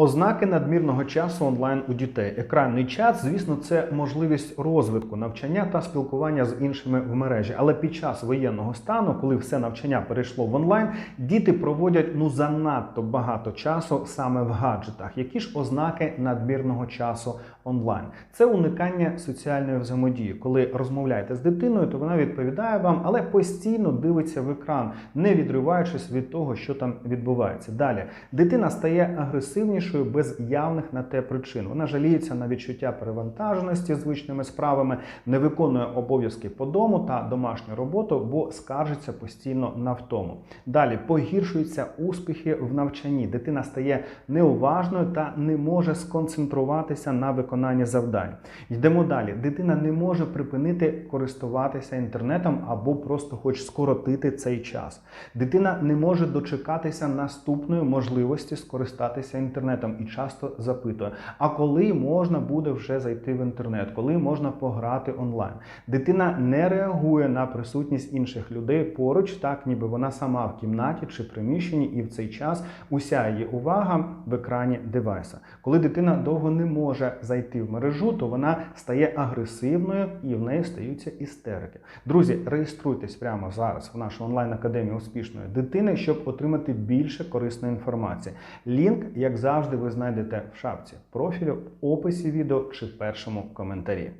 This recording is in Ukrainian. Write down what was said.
Ознаки надмірного часу онлайн у дітей. Екранний час, звісно, це можливість розвитку навчання та спілкування з іншими в мережі. Але під час воєнного стану, коли все навчання перейшло в онлайн, діти проводять ну занадто багато часу саме в гаджетах. Які ж ознаки надмірного часу онлайн? Це уникання соціальної взаємодії. Коли розмовляєте з дитиною, то вона відповідає вам, але постійно дивиться в екран, не відриваючись від того, що там відбувається. Далі дитина стає агресивнішою без явних на те причин. Вона жаліється на відчуття перевантаженості звичними справами, не виконує обов'язки по дому та домашню роботу, бо скаржиться постійно на втому. Далі погіршуються успіхи в навчанні. Дитина стає неуважною та не може сконцентруватися на виконанні завдань. Йдемо далі. Дитина не може припинити користуватися інтернетом або просто хоч скоротити цей час. Дитина не може дочекатися наступної можливості скористатися інтернетом і часто запитує: а коли можна буде вже зайти в інтернет, коли можна пограти онлайн? Дитина не реагує на присутність інших людей поруч, так ніби вона сама в кімнаті чи приміщенні, і в цей час уся її увага в екрані девайса. Коли дитина довго не може зайти в мережу, то вона стає агресивною і в неї стаються істерики. Друзі, реєструйтесь прямо зараз в нашу онлайн академію успішної дитини, щоб отримати більше корисної інформації. Лінк, як завжди, ви знайдете в шапці профілю, описі відео чи першому коментарі.